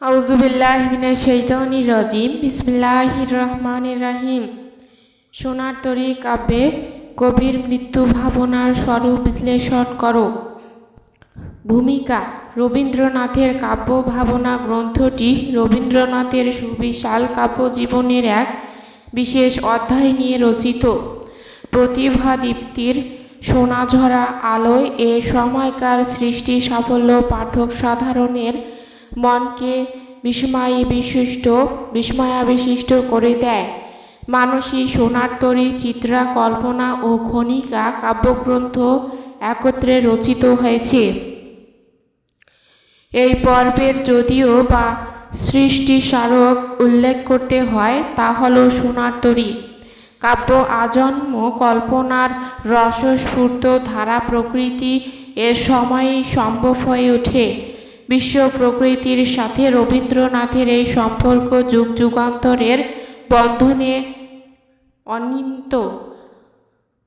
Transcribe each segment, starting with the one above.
আউজুবিল্লাহ মিনা শৈতানি রাজিম। বিসমিল্লাহির রহমানির রাহিম। সোনার তরী কাব্যে কবির মৃত্যু ভাবনার স্বরূপ বিশ্লেষণ করো। ভূমিকা, রবীন্দ্রনাথের কাব্য ভাবনা গ্রন্থটি রবীন্দ্রনাথের সুবিশাল কাব্য জীবনের এক বিশেষ অধ্যায় নিয়ে রচিত। প্রতিভাদীপ্তির সোনাঝরা আলোয় এ সময়কার সৃষ্টি সাফল্য পাঠক সাধারণের মনকে বিস্ময়ে বিশিষ্ট বিস্ময়াবিশিষ্ট করে দেয়। মানসী সোনার তরী, চিত্রা, কল্পনা ও খনিকা কাব্যগ্রন্থ একত্রে রচিত হয়েছে। এই পর্বের যদিও বা সৃষ্টি স্মারক উল্লেখ করতে হয়, তা হল সোনার তরী। কাব্য আজন্ম, কল্পনার রসস্ফূর্ত ধারা প্রকৃতি এর সময়েই সম্ভব হয়ে ওঠে। বিশ্ব প্রকৃতির সাথে রবীন্দ্রনাথের এই সম্পর্ক যুগ যুগান্তরের বন্ধনে অনিমিত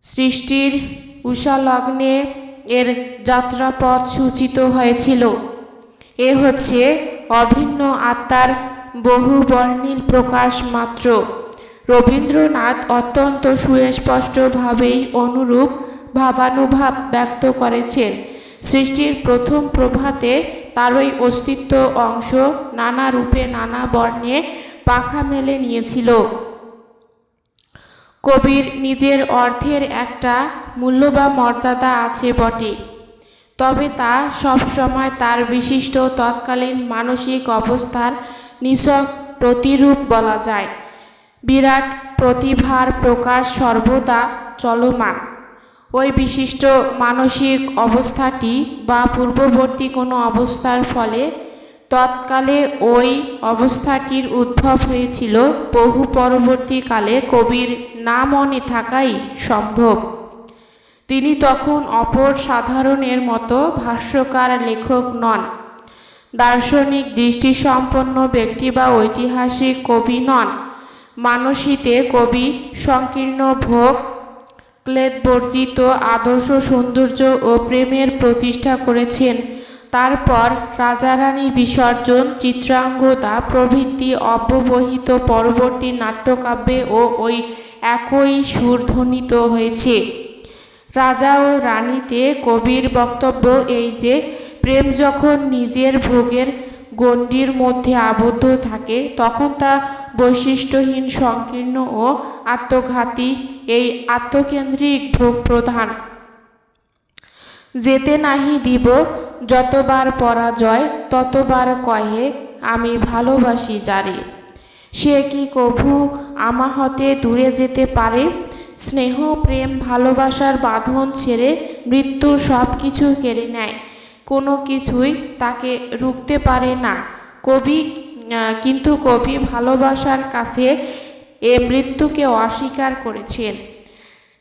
সৃষ্টির উষালগ্নে এর যাত্রাপথ সূচিত হয়েছিল। এ হচ্ছে অভিন্ন আত্মার বহু বর্ণিল প্রকাশ মাত্র। রবীন্দ্রনাথ অত্যন্ত সুস্পষ্টভাবেই অনুরূপ ভাবানুভাব ব্যক্ত করেছেন। সৃষ্টির প্রথম প্রভাতে তারই অস্তিত্ব অংশ নানা রূপে নানা বর্ণে পাখা মেলে নিয়েছিল। কবির নিজের অর্থের একটা মূল্য বা মর্যাদা আছে বটে, তবে তা সবসময় তার বিশিষ্ট তৎকালীন মানসিক অবস্থার নিছক প্রতিরূপ বলা যায়। বিরাট প্রতিভার প্রকাশ সর্বদা চলমান। ওই বিশিষ্ট মানসিক অবস্থাটি বা পূর্ববর্তী কোনো অবস্থার ফলে তৎকালে ওই অবস্থাটির উদ্ভব হয়েছিল। বহু পরবর্তীকালে কবির না মনে থাকাই সম্ভব। তিনি তখন অপর সাধারণের মতো ভাষ্যকার লেখক নন। দার্শনিক দৃষ্টিসম্পন্ন ব্যক্তি বা ঐতিহাসিক কবি নন। মানসীতে কবি সংকীর্ণ ভোগ ক্লেদবর্জিত আদর্শ সৌন্দর্য ও প্রেমের প্রতিষ্ঠা করেছেন। তারপর রাজারানী বিসর্জন চিত্রাঙ্গদা প্রভৃতি অব্যবহিত পরবর্তী নাট্যকাব্যে ও ওই একই সুর ধ্বনিত হয়েছে। রাজা ও রানীতে কবির বক্তব্য এই যে, প্রেম যখন নিজের ভোগের গণ্ডির মধ্যে আবদ্ধ থাকে, তখন তা বৈশিষ্ট্যহীন, সংকীর্ণ ও আত্মঘাতী এই আত্মকেন্দ্রিক ভোগ প্রধান। যেতে নাহি দিব, যতবার পরাজয়, ততবার কহে আমি ভালোবাসি যারে। সে কি কভু আমা হতে দূরে যেতে পারে? স্নেহ, প্রেম, ভালোবাসার বাঁধন ছেড়ে মৃত্যুর সব কিছু কেড়ে নেয়। কোনো কিছুই তাকে রুখতে পারে না। কবি কিন্তু কবি ভালোবাসার কাছে এ মৃত্যুকে অস্বীকার করেছেন।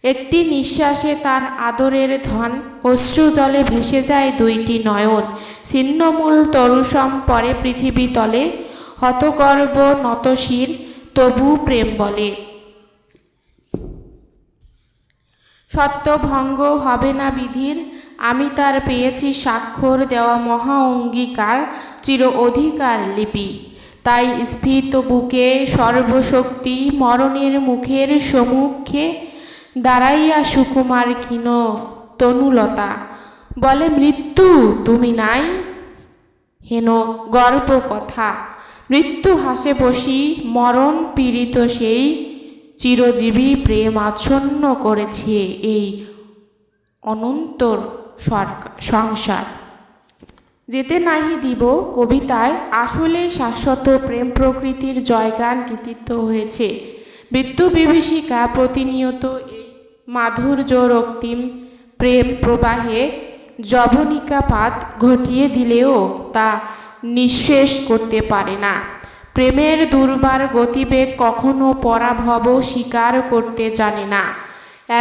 একটি নিঃশ্বাসে তার আদরের ধন অশ্রু জলে ভেসে যায় দুইটি নয়ন। ছিন্নমূল তরুসম পরে পৃথিবী তলে, হতগর্ব নতশির তবু প্রেম বলে। সত্যভঙ্গ হবে না বিধির, আমি তার পেয়েছি স্বাক্ষর দেওয়া মহা অঙ্গীকার, চির অধিকার লিপি। তাই স্ফীত বুকে সর্বশক্তি মরণের মুখের সম্মুখে দাঁড়াইয়া সুকুমার ক্ষীণ তনুলতা বলে, মৃত্যু তুমি নাই? হেন গর্ব কথা। মৃত্যু হাসে বসি, মরণ পীড়িত সেই চিরজীবী প্রেম আচ্ছন্ন করেছে এই অনন্তর সংসার। যেতে নাহি দিব কবিতায় আসলে শাশ্বত প্রেম প্রকৃতির জয়গান কৃতিত্ব হয়েছে। মৃত্যু বিভীষিকা প্রতিনিয়ত মাধুর্য রক্তিম প্রেম প্রবাহে জবনিকাপাত ঘটিয়ে দিলেও তা নিঃশেষ করতে পারে না। প্রেমের দুর্বার গতিবেগ কখনো পরাভব স্বীকার করতে জানে না।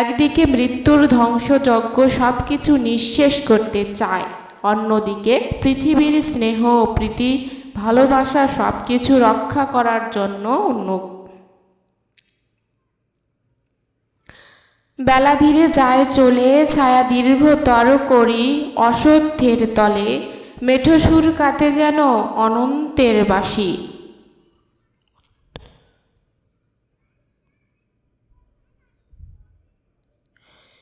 একদিকে মৃত্যুর ধ্বংসযজ্ঞ সব কিছু নিঃশেষ করতে চায়। অন্যদিকে পৃথিবীর স্নেহ প্রীতি, ভালোবাসা সব কিছু রক্ষা করার জন্য উন্মুখ। বেলা ধীরে যায় চলে, ছায়া দীর্ঘতর করি অসত্যের তলে, মেঠো সুর কাতে যেন অনন্তের বাসি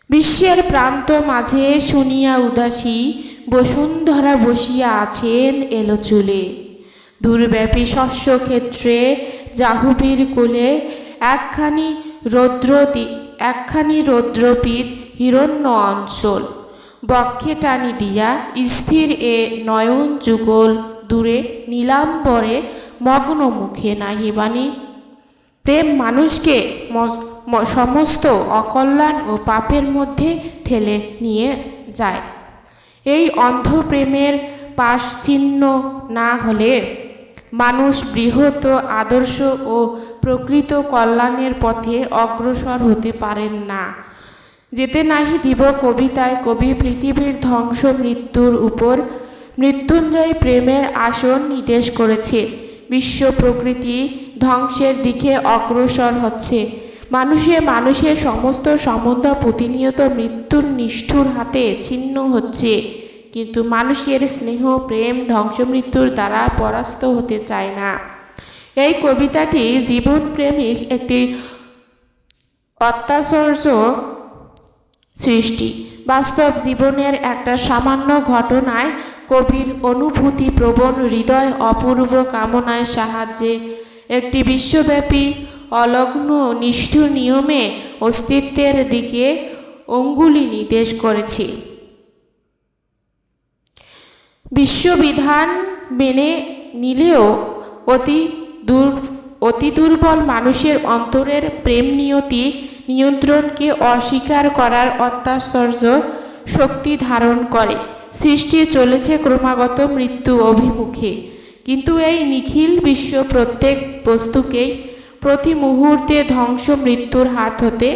বিশ্বের প্রান্ত মাঝে শুনিয়া উদাসী বসুন্ধরা বসিয়া আছেন এলো চুলে। দূরব্যাপী শস্যক্ষেত্রে জাহুবীর কোলে একখানি রৌদ্র একখানি রৌদ্রপিত হিরণ্য অঞ্চল। বক্ষে টানি দিয়া স্থির এ নয়ন যুগল দূরে নীলাম্বরে মগ্ন মুখে নাহিবাণী প্রেম মানুষকে সমস্ত অকল্যাণ ও পাপের মধ্যে ঠেলে নিয়ে যায়। এই অন্ধ প্রেমের পাশ চিহ্ন না হলে মানুষ বৃহৎ আদর্শ ও প্রকৃত কল্যাণের পথে অগ্রসর হতে পারেন না। যেতে নাহি দিব কবিতায় কবি পৃথিবীর ধ্বংস মৃত্যুর উপর মৃত্যুঞ্জয় প্রেমের আসন নির্দেশ করেছে। বিশ্ব প্রকৃতি ধ্বংসের দিকে অগ্রসর হচ্ছে। মানুষে মানুষের সমস্ত সম্বন্ধ প্রতিনিয়ত মৃত্যুর নিষ্ঠুর হাতে ছিন্ন হচ্ছে। কিন্তু মানুষের স্নেহ, প্রেম ধ্বংস মৃত্যুর দ্বারা পরাস্ত হতে চায় না। এই কবিতাটি জীবন প্রেমিক একটি অত্যাশ্চর্য সৃষ্টি। বাস্তব জীবনের একটা সামান্য ঘটনায় কবির অনুভূতি প্রবণ হৃদয় অপূর্ব কামনায় সাহায্যে একটি বিশ্বব্যাপী অলগ্ন নিষ্ঠুর নিয়মে অস্তিত্বের দিকে অঙ্গুলি নির্দেশ করেছে। বিশ্ববিধান মেনে নিলেও অতি দূর, অতি দুর্বল মানুষের অন্তরের প্রেম নিয়তি নিয়ন্ত্রণকে অস্বীকার করার অত্যাশ্চর্য শক্তি ধারণ করে। সৃষ্টি চলেছে ক্রমাগত মৃত্যু অভিমুখে। কিন্তু এই নিখিল বিশ্ব প্রত্যেক বস্তুকেই প্রতি মুহূর্তে ধ্বংস মৃত্যুর হাত হতে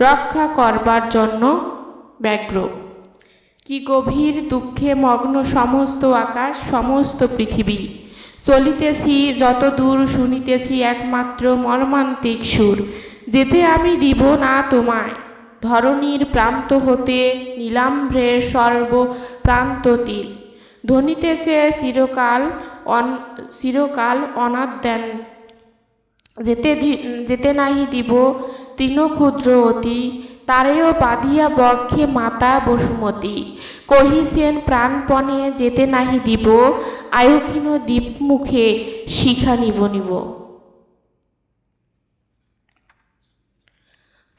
রক্ষা করবার জন্য ব্যগ্র। কি গভীর দুঃখে মগ্ন সমস্ত আকাশ, সমস্ত পৃথিবী। চলিতেছি যত দূর শুনিতেছি একমাত্র মর্মান্তিক সুর। যেতে আমি দিব না তোমায়। ধরণীর প্রান্ত হতে নীলাম্ভ্রের সর্ব প্রান্ত তীর ধ্বনিতেছে চিরকাল অন চিরকাল অনাদ্যান যেতে যেতে নাহি দিব তৃণ ক্ষুদ্র অতি, তারেও বাঁধিয়া বক্ষে মাতা বসুমতী। কহিছেন প্রাণপণে যেতে নাহি দিব আয়ুক্ষীণ দ্বীপ মুখে শিখা নিব নিব।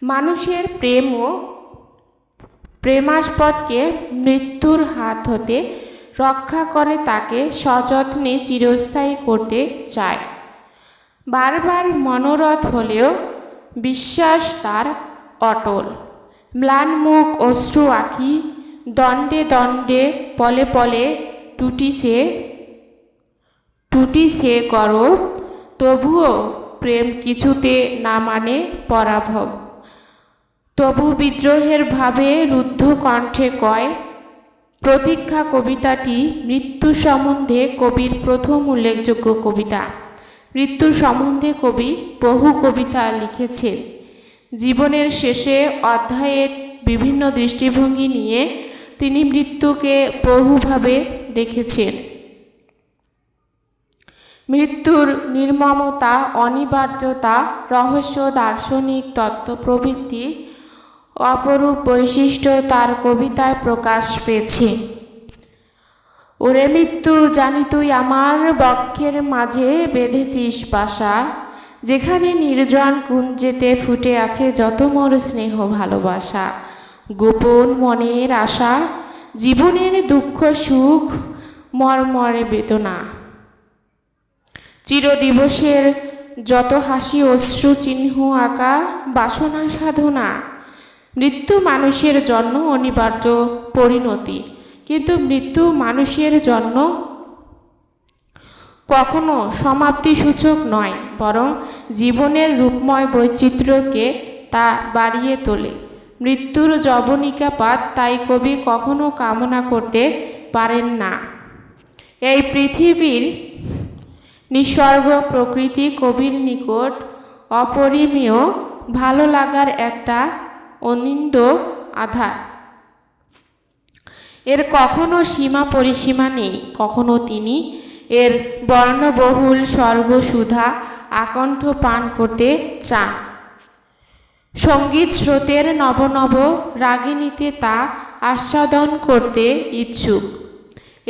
মানুষের প্রেম ও প্রেমাস্পদকে মৃত্যুর হাত হতে রক্ষা করে তাকে সযত্নে চিরস্থায়ী করতে চায়। বারবার মনোরথ হলেও বিশ্বাস তার অটল। ম্লান মুখ অশ্রু আঁকি, দণ্ডে দণ্ডে, পলে পলে টুটিছে টুটিছে গরব তবুও প্রেম কিছুতে না মানে পরাভব। তবু বিদ্রোহের ভাবে রুদ্ধ কণ্ঠে কয়, প্রতীক্ষা কবিতাটি মৃত্যু সম্বন্ধে কবির প্রথম উল্লেখযোগ্য কবিতা। মৃত্যু সম্বন্ধে কবি বহু কবিতা লিখেছেন। জীবনের শেষে অধ্যায়ের বিভিন্ন দৃষ্টিভঙ্গি নিয়ে তিনি মৃত্যুকে বহুভাবে দেখেছেন। মৃত্যুর নির্মমতা, অনিবার্যতা, রহস্য, দার্শনিক তত্ত্ব প্রভৃতি অপরূপ বৈশিষ্ট্য তার কবিতায় প্রকাশ পেয়েছে। ওরে মৃত্যু, জানি তুই আমার বক্ষের মাঝে বেঁধেছিস বাসা। যেখানে নির্জন কুঞ্জেতে ফুটে আছে যত মোর স্নেহ ভালোবাসা। গোপন মনের আশা, জীবনের দুঃখ, সুখ, মর্মরে বেদনা। চিরদিবসের যত হাসি, অশ্রু, চিহ্ন, আঁকা, বাসনা, সাধনা, মৃত্যু মানুষের জন্য অনিবার্য পরিণতি। কিন্তু মৃত্যু মানুষের জন্য কখনো সমাপ্তি সূচক নয়, বরং জীবনের রূপময় বৈচিত্র্যকে তা বাড়িয়ে তোলে। মৃত্যুর জবনিকাপাত তাই কবি কখনো কামনা করতে পারেন না। এই পৃথিবীর নিসর্গ প্রকৃতি কবির নিকট অপরিমেয়, ভালো লাগার একটা অনিন্দ আধার। এর কখনো সীমা পরিসীমা নেই। কখনো তিনি এর বর্ণবহুল স্বর্গসুধা আকণ্ঠ পান করতে চান। সংগীত স্রোতের নব নব রাগিনীতে তা আস্বাদন করতে ইচ্ছুক।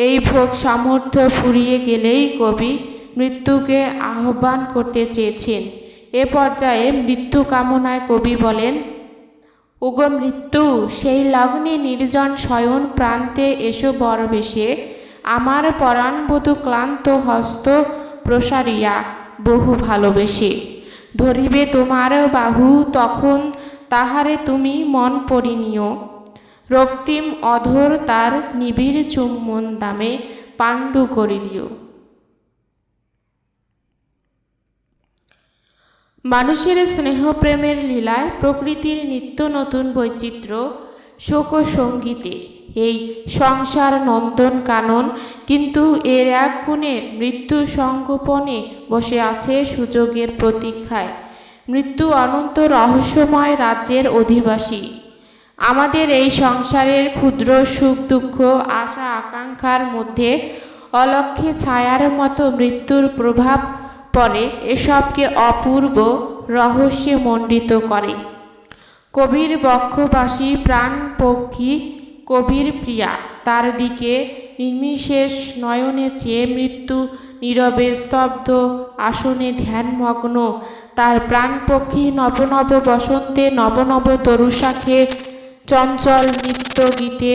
এই ভোগ সামর্থ্য ফুরিয়ে গেলেই কবি মৃত্যুকে আহ্বান করতে চেয়েছেন। এ পর্যায়ে মৃত্যু কামনায় কবি বলেন ওগো মৃত্যু, সেই লগ্নে নির্জন শয়ন প্রান্তে এসো বরবেশে। আমার পরাণবধূ ক্লান্ত হস্ত প্রসারিয়া, বহু ভালোবেসে। ধরিবে তোমার বাহু তখন, তাহারে তুমি মন পরিনিও রক্তিম অধর তার নিবিড় চুম্বন দামে পাণ্ডু করিলিও। মানুষের স্নেহপ্রেমের লীলায় প্রকৃতির নিত্য নতুন বৈচিত্র্য, শোক সঙ্গীতে। এই সংসার নন্দন কানন কিন্তু এর এক গুণে মৃত্যু সংগোপনে বসে আছে সুযোগের প্রতীক্ষায়। মৃত্যু অনন্ত রহস্যময় রাজ্যের অধিবাসী। আমাদের এই সংসারের ক্ষুদ্র সুখ, দুঃখ, আশা, আকাঙ্ক্ষার মধ্যে অলক্ষ্যে ছায়ার মতো মৃত্যুর প্রভাব পরে এসবকে অপূর্ব রহস্যে মণ্ডিত করে। কবির বক্ষবাসী প্রাণপক্ষী কবির প্রিয়া তার দিকে নির্বিশেষ নয়নে চেয়ে মৃত্যু নীরবে স্তব্ধ আসনে ধ্যানমগ্ন। তার প্রাণপক্ষী নবনব বসন্তে নবনব তরুশাখে চঞ্চল নৃত্য গীতে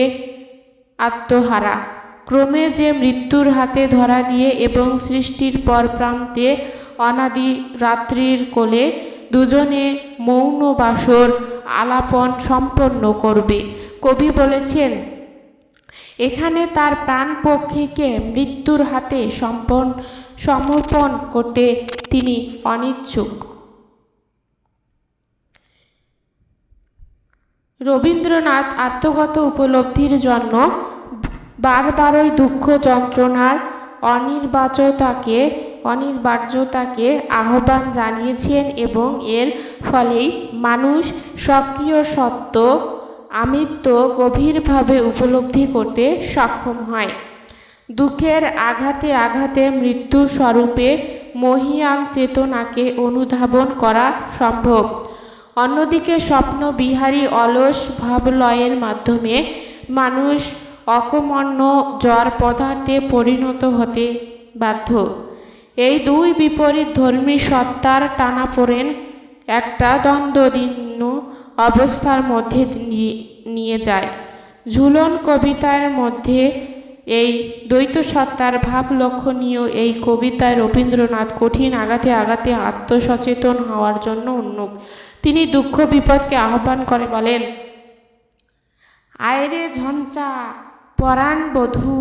আত্মহারা। ক্রমে যে মৃত্যুর হাতে ধরা দিয়ে এবং সৃষ্টির পর প্রান্তে অনাদি রাত্রির কোলে দুজনে মৌন বাসর আলাপন সম্পন্ন করবে। কবি বলেছেন, এখানে তার প্রাণপক্ষীকে মৃত্যুর হাতে সম্পন, সমর্পণ করতে তিনি অনিচ্ছুক। রবীন্দ্রনাথ আত্মগত উপলব্ধির জন্য বারবারই দুঃখ যন্ত্রণার অনির্বাচতাকে, অনির্বার্যতাকে আহ্বান জানিয়েছেন এবং এর ফলেই মানুষ সক্রিয় সত্য, আমিত্ব গভীরভাবে উপলব্ধি করতে সক্ষম হয়। দুঃখের আঘাতে আঘাতে মৃত্যু স্বরূপে মহিয়ান চেতনাকে অনুধাবন করা সম্ভব। অন্যদিকে স্বপ্ন বিহারী অলস ভাবলয়ের মাধ্যমে মানুষ অকমন্য জ্বর পদার্থে পরিণত হতে বাধ্য। এই দুই বিপরীত ধর্মী সত্তার টানাপোড়েন একটা দ্বন্দ্বদীর্ণ অবস্থার মধ্যে নিয়ে- যায়। ঝুলন কবিতার মধ্যে এই দ্বৈত সত্তার ভাব লক্ষণীয় এই কবিতায় রবীন্দ্রনাথ কঠিন আঘাতে আঘাতে আত্মসচেতন হওয়ার জন্য উন্মুখ তিনি দুঃখ বিপদকে আহ্বান করে বলেন আয়রে ঝঞ্চা পরাণ বধূ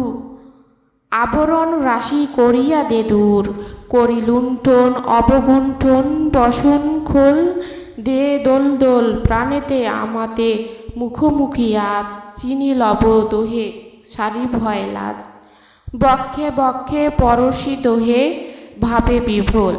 আবরণ রাশি করিয়া দে দূর করি লুণ্ঠন অবগুণ্ঠন, বসন, খোল, দে দোল দোল, প্রাণেতে আমাতে মুখোমুখি আজ, চিনি লব দোহে, সারি ভয় লাজ। বক্ষে বক্ষে পরশি দোহে, ভাবে বিভোল